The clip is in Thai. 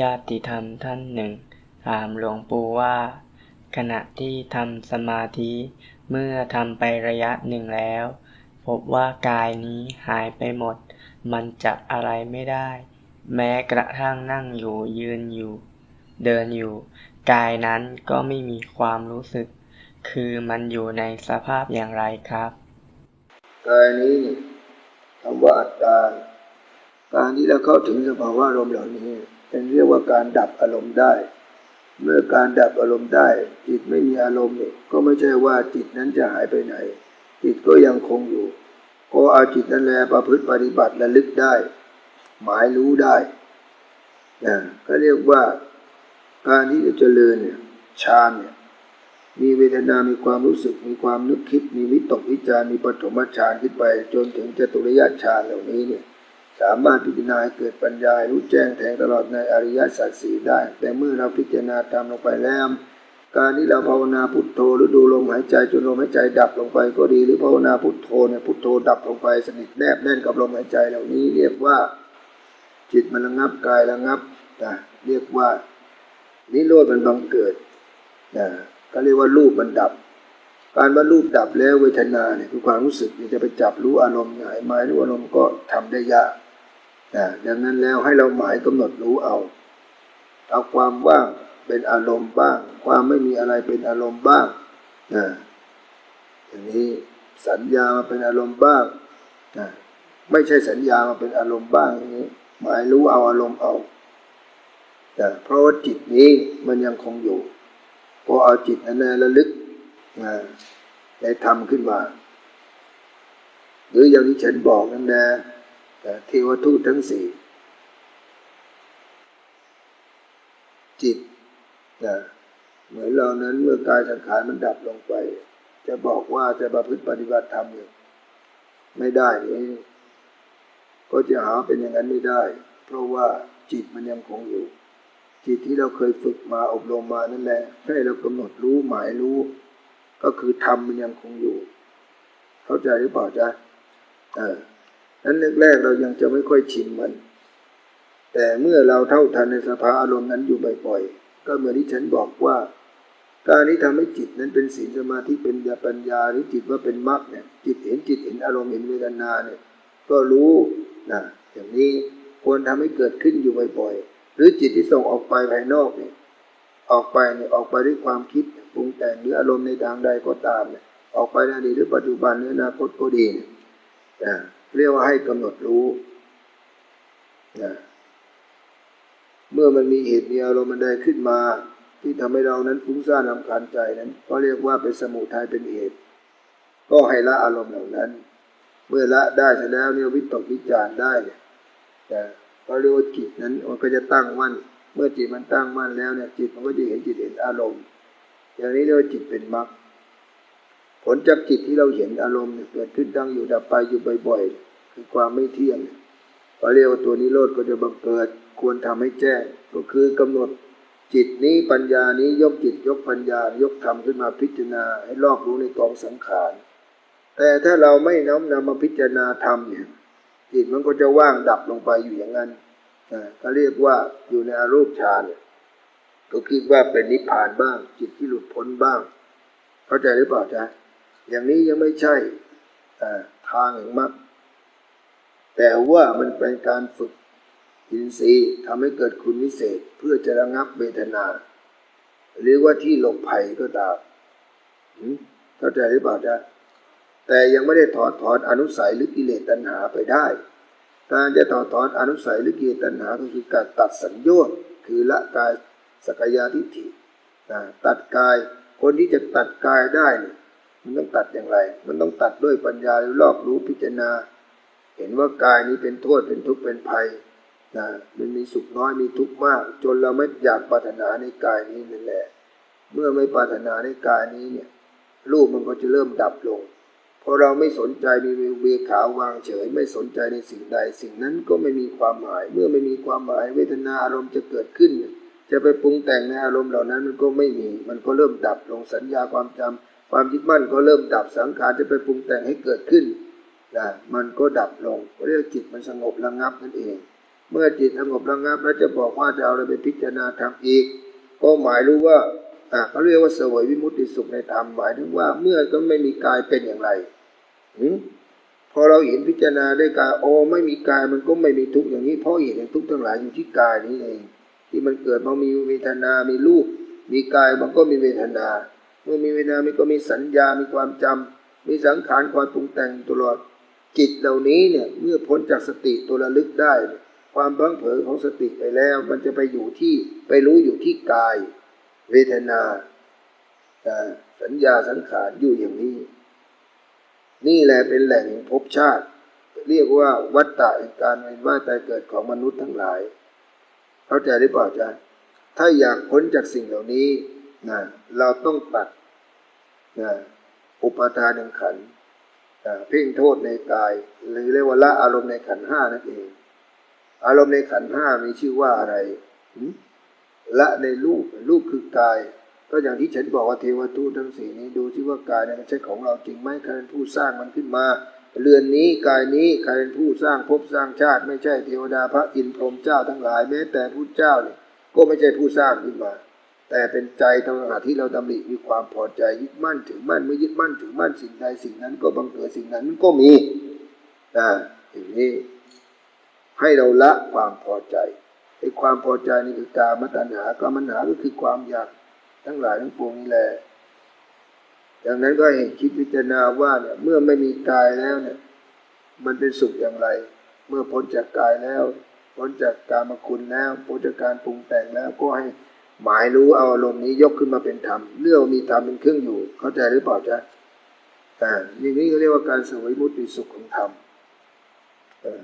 ญาติธรรมท่านหนึ่ง ถามหลวงปู่ว่า ขณะที่ทำสมาธิเมื่อทำไประยะหนึ่งแล้ว พบว่ากายนี้หายไปหมด มันจับอะไรไม่ได้ แม้กระทั่งนั่งอยู่ยืนอยู่ เดินอยู่ กายนั้นก็ไม่มีความรู้สึก คือมันอยู่ในสภาพอย่างไรครับ กายนี้คำว่าอัตตาการที่เราเข้าถึงสภาวะอารมณ์เหล่านี้ เป็นเรียกว่าการดับอารมณ์ได้ เมื่อการดับอารมณ์ได้ จิตไม่มีอารมณ์เนี่ยก็ไม่ใช่ว่าจิตนั้นจะหายไปไหน จิตก็ยังคงอยู่ก็เอาจิตนั้นแหละประพฤติปฏิบัติระลึกได้ หมายรู้ได้นะก็เรียกว่าการที่จะเจริญเนี่ยฌานเนี่ยมีเวทนา มีความรู้สึก มีความนึกคิด มีวิตกวิจารมีปฐมฌานขึ้นไป จนถึงจตุรยฌานเหล่านี้เนี่ย สามารถพิจารณาให้เกิดปัญญารู้แจ้งแทงตลอดในอริยสัจสี่ได้ แต่เมื่อเราพิจารณาตามลงไปแล้ว การที่เราภาวนาพุทโธหรือดูลมหายใจจนลมหายใจดับลงไปก็ดีหรือภาวนาพุทโธเนี่ยพุทโธดับลงไปสนิทแนบแน่นกับลมหายใจเหล่านี้เรียกว่าจิตมันระงับกายระงับนะเรียกว่านิโรธมันบังเกิดนะก็เรียกว่ารูปมันดับ การว่ารูปดับแล้วเวทนาเนี่ยคือความรู้สึกเนี่ยจะไปจับรู้อารมณ์หายหมายรู้อารมณ์ก็ทำได้ยาก ดังนั้นแล้วให้เราหมายกำหนดรู้เอา เอาความว่างเป็นอารมณ์บ้าง ความไม่มีอะไรเป็นอารมณ์บ้างนะอย่างนี้สัญญามาเป็นอารมณ์บ้างนะไม่ใช่สัญญามาเป็นอารมณ์บ้างอย่างนี้หมายรู้เอาอารมณ์เอาแต่เพราะว่าจิตนี้มันยังคงอยู่พอเอาจิตนั้นระลึกนะได้ทำขึ้นมา หรืออย่างที่ฉันบอกนั่นแหละ เทวทูตทั้งสี่จิตนะเหมือนเรานั้นเมื่อกายสังขารมันดับลงไป จะบอกว่าจะประพฤติปฏิบัติธรรมไม่ได้นี่ก็จะหาเป็นอย่างนั้นไม่ได้ เพราะว่าจิตมันยังคงอยู่ จิตที่เราเคยฝึกมาอบรมมานั่นแหละให้เรากำหนดรู้หมายรู้ ก็คือธรรมมันยังคงอยู่ เข้าใจหรือเปล่าจ๊ะเออ นั้นแรกๆเรายังจะไม่ค่อยชินมัน แต่เมื่อเราเท่าทันในสภาอารมณ์นั้นอยู่บ่อยๆก็เหมือนที่ฉันบอกว่า การที่ทำให้จิตนั้นเป็นศีลสมาธิเป็นญาปัญญาหรือจิตว่าเป็นมรรคเนี่ย จิตเห็นจิตเห็นอารมณ์เห็นเวทนาเนี่ย ก็รู้นะอย่างนี้ควรทำให้เกิดขึ้นอยู่บ่อยๆ หรือจิตที่ส่งออกไปภายนอกเนี่ย ออกไปเนี่ยออกไปด้วยความคิดปรุงแต่งหรืออารมณ์ในทางใดก็ตามเนี่ยออกไปในอดีตหรือปัจจุบันหรืออนาคตก็ดีเนี่ย เรียกว่าให้กำหนดรู้นะเมื่อมันมีเหตุมีอารมณ์มันใดขึ้นมา ที่ทำให้เรานั้นฟุ้งซ่านลำคาญใจนั้น ก็เรียกว่าเป็นสมุทัยเป็นเหตุ ก็ให้ละอารมณ์เหล่านั้น เมื่อละได้เสร็จแล้วเนี่ยวิตกวิจารได้เนี่ยแต่ก็เรียกว่าจิตนั้นมันก็จะตั้งมั่นเมื่อจิตมันตั้งมั่นแล้วเนี่ยจิตมันก็จะเห็นจิตเห็นอารมณ์ อย่างนี้เรียกว่าจิตเป็นมรรค ผลจากจิตที่เราเห็นอารมณ์เกิดขึ้นตั้งอยู่ดับไปอยู่บ่อยๆคือความไม่เที่ยงเขาเรียกว่าตัวนิโรธก็จะบังเกิดควรทำให้แจ้งก็คือกำหนดจิตนี้ปัญญานี้ยกจิตยกปัญญายกธรรมขึ้นมาพิจารณาให้รอบรู้ในกองสังขาร แต่ถ้าเราไม่น้อมนำมาพิจารณาธรรมเนี่ยจิตมันก็จะว่างดับลงไปอยู่อย่างนั้นเขาเรียกว่าอยู่ในอารูปฌานก็คิดว่าเป็นนิพพานบ้าง จิตที่หลุดพ้นบ้าง เข้าใจหรือเปล่าจ๊ะ อย่างนี้ยังไม่ใช่ทางแห่งมรรคแต่ว่ามันเป็นการฝึกอินทรีย์ทำให้เกิดคุณวิเศษเพื่อจะระงับเวทนา หรือว่าที่หลบภัยก็ตามเข้าใจหรือเปล่าจ๊ะแต่ยังไม่ได้ถอดถอนอนุสัยหรือกิเลสตัณหาไปได้ การจะถอดถอนอนุสัยหรือกิเลสตัณหาก็คือการตัดสัญญาคือละกายสกยาทิฏฐิตัดกายคนที่จะตัดกายได้เนี่ย มันต้องตัดอย่างไร มันต้องตัดด้วยปัญญารอบรู้พิจารณา เห็นว่ากายนี้เป็นโทษเป็นทุกข์เป็นภัยนะมันมีสุขน้อยมีทุกข์มาก จนเราไม่อยากปรารถนาในกายนี้นั่นแหละ เมื่อไม่ปรารถนาในกายนี้เนี่ยรูปมันก็จะเริ่มดับลงพอเราไม่สนใจมีเวขาวางเฉย ไม่สนใจในสิ่งใด สิ่งนั้นก็ไม่มีความหมาย เมื่อไม่มีความหมายเวทนาอารมณ์จะเกิดขึ้น จะไปปรุงแต่งในอารมณ์เหล่านั้นมันก็ไม่มี มันก็เริ่มดับลงสัญญาความจำ ความยึดมั่นก็เริ่มดับสังขารจะไปปรุงแต่งให้เกิดขึ้นนะมันก็ดับลงเรียกจิตมันสงบระงับนั่นเอง เมื่อจิตสงบระงับแล้วจะบอกว่าจะเอาอะไรไปพิจารณาทำอีก ก็หมายรู้ว่าอะเขาเรียกว่าเสวยวิมุตติสุขในธรรมหมายถึงว่าเมื่อก็ไม่มีกายเป็นอย่างไรหืมพอเราเห็นพิจารณาด้วยกายโอ้ไม่มีกายมันก็ไม่มีทุกข์อย่างนี้เพราะเหตุแห่งทุกข์ทั้งหลายอยู่ที่กายนี้เองที่มันเกิดมามีเวทนา มีรูป มีกายมันก็มีเวทนา เมื่อมีเวนามันก็มีสัญญา มีความจำมีสังขารคอยปรุงแต่งตลอด จิตเหล่านี้เนี่ยเมื่อพ้นจากสติตัวระลึกได้ ความพลังเผลอของสติไปแล้ว มันจะไปอยู่ที่ไปรู้อยู่ที่กาย เวทนาสัญญาสังขารอยู่อย่างนี้ นี่แหละเป็นแหล่งแห่งภพชาติ เรียกว่าวัฏฏะการเวียนว่ายตายเกิดของมนุษย์ทั้งหลาย เข้าใจหรือเปล่าจ๊ะถ้าอยากพ้นจากสิ่งเหล่านี้นะเราต้องตัด นะอุปทานแห่งขันนะเพ่งโทษในกาย หรือเรียกว่าละอารมณ์ในขันห้านั่นเอง อารมณ์ในขันห้ามีชื่อว่าอะไรละในรูปรูปคือกาย ก็อย่างที่ฉันบอกว่าเทวทูตทั้งสี่นี้ดูที่ว่ากายนี่มันใช่ของเราจริงไหมใครเป็นผู้สร้างมันขึ้นมาเรือนนี้กายนี้ใครเป็นผู้สร้างภพสร้างชาติ ไม่ใช่เทวดาพระอินทร์พรหมเจ้าทั้งหลายแม้แต่ผู้เจ้าเนี่ยก็ไม่ใช่ผู้สร้างขึ้นมา แต่เป็นใจต่างหาที่เราดำริมีความพอใจยึดมั่นถือมั่นเมื่อยึดมั่นถือมั่นสิ่งใดสิ่งนั้นก็บังเกิดสิ่งนั้นก็มีนะอย่างนี้ให้เราละความพอใจไอ้ความพอใจนี่คือกามตัณหากามตัณหาก็คือความอยากทั้งหลายทั้งปวงนี่แหละดังนั้นก็ให้คิดพิจารณาว่าเนี่ยเมื่อไม่มีกายแล้วเนี่ย มันเป็นสุขอย่างไร เมื่อพ้นจากกายแล้ว พ้นจากกามคุณแล้วพ้นจากการปรุงแต่งแล้วก็ให้ หมายรู้เอาอารมณ์นี้ยกขึ้นมาเป็นธรรมเรื่องมีธรรมเป็นเครื่องอยู่ เข้าใจหรือเปล่าจ๊ะอ่าอย่างนี้เขาเรียกว่าการเสวยมุติสุขของธรรมอ่า